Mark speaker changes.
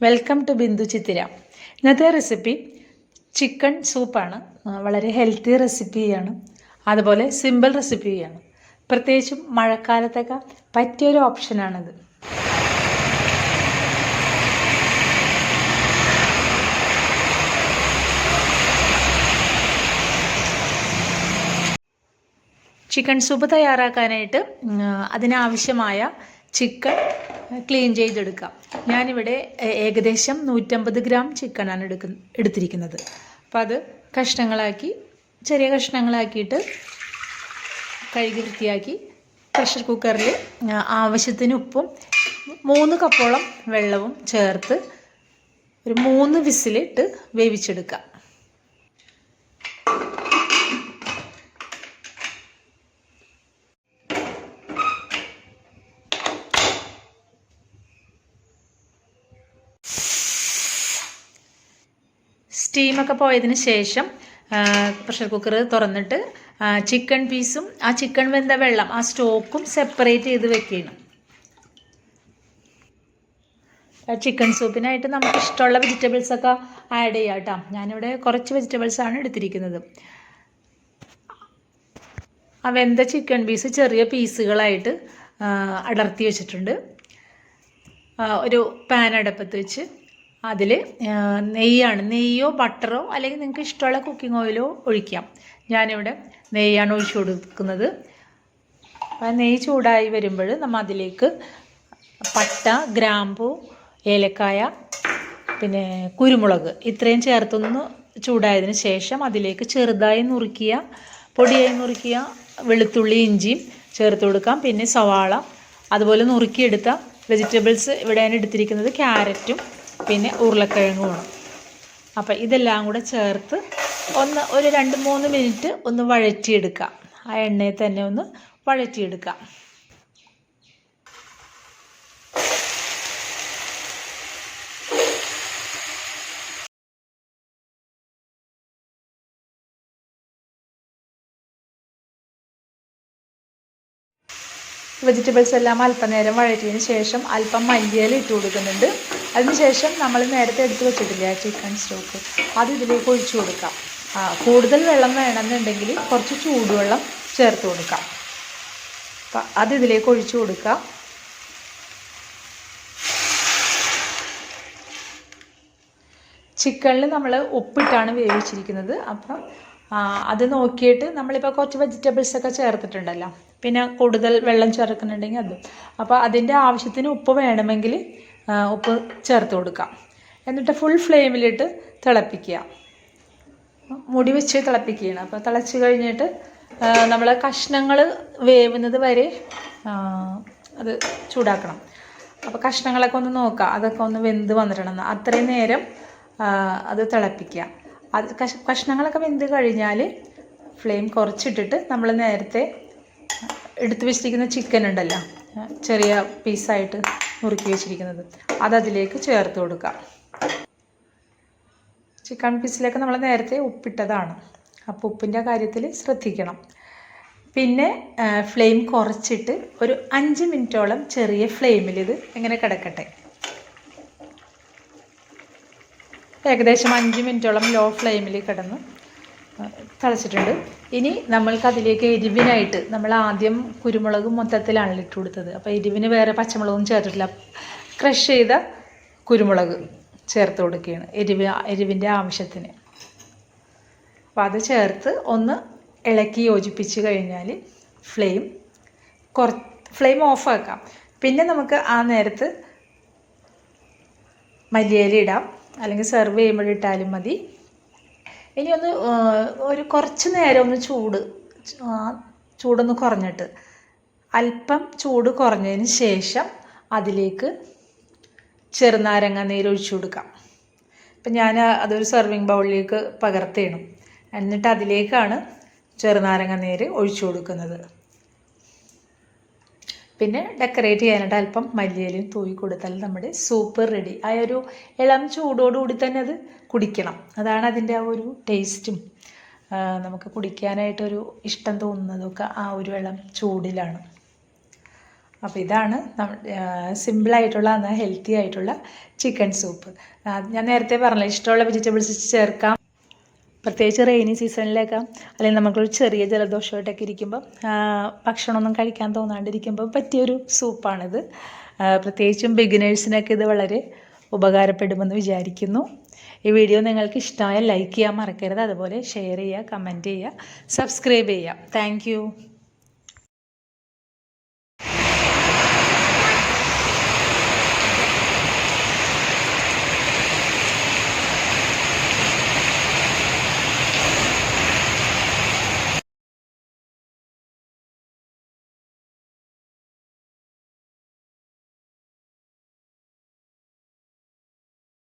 Speaker 1: Welcome to Bindu ചിത്തിര ഇന്നത്തെ recipe chicken സൂപ്പാണ് വളരെ healthy റെസിപ്പിയാണ് അതുപോലെ സിമ്പിൾ റെസിപ്പിയാണ് പ്രത്യേകിച്ചും മഴക്കാലത്തൊക്കെ പറ്റിയൊരു ഓപ്ഷനാണിത് ചിക്കൻ സൂപ്പ് തയ്യാറാക്കാനായിട്ട് അതിനാവശ്യമായ ചിക്കൻ ക്ലീൻ ചെയ്തെടുക്കാം. ഞാനിവിടെ ഏകദേശം നൂറ്റമ്പത് ഗ്രാം ചിക്കനാണ് എടുക്ക എടുത്തിരിക്കുന്നത്. അപ്പോൾ അത് കഷ്ണങ്ങളാക്കി ചെറിയ കഷ്ണങ്ങളാക്കിയിട്ട് കഴുകി വൃത്തിയാക്കി പ്രഷർ കുക്കറിൽ ആവശ്യത്തിന് ഉപ്പും മൂന്ന് കപ്പോളം വെള്ളവും ചേർത്ത് ഒരു മൂന്ന് വിസിലിട്ട് വേവിച്ചെടുക്കാം. സ്റ്റീമൊക്കെ പോയതിന് ശേഷം പ്രഷർ കുക്കർ തുറന്നിട്ട് ചിക്കൻ പീസും ആ ചിക്കൻ വെന്ത വെള്ളം ആ സ്റ്റോക്കും സെപ്പറേറ്റ് ചെയ്ത് വെക്കണം ചിക്കൻ സൂപ്പിനായിട്ട് നമുക്ക് ഇഷ്ടമുള്ള വെജിറ്റബിൾസൊക്കെ ആഡ് ചെയ്യാം കേട്ടോ. ഞാനിവിടെ കുറച്ച് വെജിറ്റബിൾസാണ് എടുത്തിരിക്കുന്നത്. ആ വെന്ത ചിക്കൻ പീസ് ചെറിയ പീസുകളായിട്ട് അടർത്തി വെച്ചിട്ടുണ്ട്. ഒരു പാൻ അടുപ്പത്ത് വെച്ച് അതിൽ നെയ്യാണ്. നെയ്യോ ബട്ടറോ അല്ലെങ്കിൽ നിങ്ങൾക്ക് ഇഷ്ടമുള്ള കുക്കിംഗ് ഓയിലോ ഒഴിക്കാം. ഞാനിവിടെ നെയ്യാണ് ഒഴിച്ചു കൊടുക്കുന്നത്. അപ്പം നെയ്യ് ചൂടായി വരുമ്പോൾ നമ്മൾ അതിലേക്ക് പട്ട ഗ്രാമ്പു ഏലക്കായ പിന്നെ കുരുമുളക് ഇത്രയും ചേർത്തൊന്ന് ചൂടായതിന് ശേഷം അതിലേക്ക് ചെറുതായി നുറുക്കിയ പൊടിയായി നുറുക്കിയ വെളുത്തുള്ളി ഇഞ്ചിയും ചേർത്ത് കൊടുക്കാം. പിന്നെ സവാള അതുപോലെ നുറുക്കിയെടുത്ത വെജിറ്റബിൾസ് ഇവിടെ ഞാൻ എടുത്തിരിക്കുന്നത് ക്യാരറ്റും പിന്നെ ഉരുളക്കിഴങ്ങ് വേണം. അപ്പോൾ ഇതെല്ലാം കൂടെ ചേർത്ത് ഒന്ന് ഒരു രണ്ട് മൂന്ന് മിനിറ്റ് ഒന്ന് വഴറ്റിയെടുക്കാം. ആ എണ്ണയിൽ തന്നെ ഒന്ന് വഴറ്റിയെടുക്കാം. വെജിറ്റബിൾസ് എല്ലാം അല്പനേരം വഴറ്റിയതിന് ശേഷം അല്പം മല്ലിയില ഇട്ട് കൊടുക്കുന്നുണ്ട്. അതിനുശേഷം നമ്മൾ നേരത്തെ എടുത്ത് വെച്ചിട്ടില്ലേ ആ ചിക്കൻ സ്റ്റോക്ക് അത് ഇതിലേക്ക് ഒഴിച്ചു കൊടുക്കാം. കൂടുതൽ വെള്ളം വേണമെന്നുണ്ടെങ്കിൽ കുറച്ച് ചൂടുവെള്ളം ചേർത്ത് കൊടുക്കാം. അപ്പം അത് ഇതിലേക്ക് ഒഴിച്ചു കൊടുക്കാം ചിക്കനിൽ നമ്മൾ ഉപ്പിട്ടാണ് വേവിച്ചിരിക്കുന്നത്. അപ്പം അത് നോക്കിയിട്ട് നമ്മളിപ്പോൾ കുറച്ച് വെജിറ്റബിൾസ് ഒക്കെ ചേർത്തിട്ടുണ്ടല്ലോ. പിന്നെ കൂടുതൽ വെള്ളം ചേർക്കുന്നുണ്ടെങ്കിൽ അതും. അപ്പോൾ അതിന്റെ ആവശ്യത്തിന് ഉപ്പ് വേണമെങ്കിൽ ഉപ്പ് ചേർത്ത് കൊടുക്കാം. എന്നിട്ട് ഫുൾ ഫ്ലെയിമിലിട്ട് തിളപ്പിക്കുക. മുടി വെച്ച് തിളപ്പിക്കുകയാണ്. അപ്പോൾ തിളച്ച് കഴിഞ്ഞിട്ട് നമ്മൾ കഷ്ണങ്ങൾ വേവുന്നത് വരെ അത് ചൂടാക്കണം. അപ്പോൾ കഷ്ണങ്ങളൊക്കെ ഒന്ന് നോക്കുക അതൊക്കെ ഒന്ന് വെന്ത് വന്നിട്ടുണ്ടെന്ന് അത്രയും നേരം അത് തിളപ്പിക്കുക. അത് കഷ കഷ്ണങ്ങളൊക്കെ വെന്ത് കഴിഞ്ഞാൽ ഫ്ലെയിം കുറച്ചിട്ടിട്ട് നമ്മൾ നേരത്തെ എടുത്തു വെച്ചിരിക്കുന്ന ചിക്കൻ ഉണ്ടല്ലോ ചെറിയ പീസായിട്ട് നുറുക്കി വെച്ചിരിക്കുന്നത്. അത് അതിലേക്ക് ചേർത്ത് കൊടുക്കാം. ചിക്കൻ പീസിലേക്ക് നമ്മൾ നേരത്തെ ഉപ്പിട്ടതാണ്. അപ്പോൾ ഉപ്പിന്റെ കാര്യത്തിൽ ശ്രദ്ധിക്കണം. പിന്നെ ഫ്ലെയിം കുറച്ചിട്ട് ഒരു അഞ്ച് മിനിറ്റോളം ചെറിയ ഫ്ലെയിമിൽ ഇത് ഇങ്ങനെ കിടക്കട്ടെ. ഏകദേശം അഞ്ച് മിനിറ്റോളം ലോ ഫ്ലെയിമിൽ കിടന്ന് തളച്ചിട്ടുണ്ട്. ഇനി നമ്മൾക്ക് അതിലേക്ക് എരിവിനായിട്ട് നമ്മൾ ആദ്യം കുരുമുളക് മൊത്തത്തിലാണല്ലോ ഇട്ട് കൊടുത്തത്. അപ്പോൾ എരിവിന് വേറെ പച്ചമുളകും ചേർത്തിട്ടില്ല. ക്രഷ് ചെയ്ത കുരുമുളക് ചേർത്ത് കൊടുക്കുകയാണ് എരിവ് എരിവിന്റെ ആവശ്യത്തിന്. അപ്പോൾ അത് ചേർത്ത് ഒന്ന് ഇളക്കി യോജിപ്പിച്ച് കഴിഞ്ഞാൽ ഫ്ലെയിം കുറ ഫ്ലെയിം ഓഫാക്കാം. പിന്നെ നമുക്ക് ആ നേരത്ത് മല്ലിയില ഇടാം. അല്ലെങ്കിൽ സെർവ് ചെയ്യുമ്പോഴിട്ടാലും മതി. ഇനി ഒന്ന് ഒരു കുറച്ച് നേരം ഒന്ന് ചൂട് ചൂടൊന്ന് കുറഞ്ഞിട്ട് അല്പം ചൂട് കുറഞ്ഞതിന് ശേഷം അതിലേക്ക് ചെറുനാരങ്ങ നീര് ഒഴിച്ചു കൊടുക്കാം. അപ്പം ഞാൻ അതൊരു സെർവിങ് ബൗളിലേക്ക് പകർത്തേണം. എന്നിട്ട് അതിലേക്കാണ് ചെറുനാരങ്ങ നീര് ഒഴിച്ചു കൊടുക്കുന്നത്. പിന്നെ ഡെക്കറേറ്റ് ചെയ്യാനായിട്ട് അല്പം മല്ലിയിലും തൂവി കൊടുത്താൽ നമ്മുടെ സൂപ്പ് റെഡി ആ ഒരു ഇളം ചൂടോടുകൂടി തന്നെ അത് കുടിക്കണം. അതാണ് അതിന്റെ ആ ഒരു ടേസ്റ്റും നമുക്ക് കുടിക്കാനായിട്ടൊരു ഇഷ്ടം തോന്നുന്നതൊക്കെ ആ ഒരു ഇളം ചൂടിലാണ്. അപ്പോൾ ഇതാണ് സിമ്പിളായിട്ടുള്ള എന്നാൽ ഹെൽത്തി ആയിട്ടുള്ള ചിക്കൻ സൂപ്പ് ഞാൻ നേരത്തെ പറഞ്ഞില്ല ഇഷ്ടമുള്ള വെജിറ്റബിൾസ് ചേർക്കാം. പ്രത്യേകിച്ച് റെയിനി സീസണിലൊക്കെ അല്ലെങ്കിൽ നമുക്കൊരു ചെറിയ ജലദോഷമായിട്ടൊക്കെ ഇരിക്കുമ്പോൾ ഭക്ഷണമൊന്നും കഴിക്കാൻ തോന്നാണ്ടിരിക്കുമ്പോൾ പറ്റിയൊരു സൂപ്പാണിത്. പ്രത്യേകിച്ചും ബിഗിനേഴ്സിനൊക്കെ ഇത് വളരെ ഉപകാരപ്പെടുമെന്ന് വിചാരിക്കുന്നു. ഈ വീഡിയോ നിങ്ങൾക്ക് ഇഷ്ടമായ ലൈക്ക് ചെയ്യാൻ മറക്കരുത്. അതുപോലെ ഷെയർ ചെയ്യുക കമന്റ് ചെയ്യുക സബ്സ്ക്രൈബ് ചെയ്യുക. താങ്ക്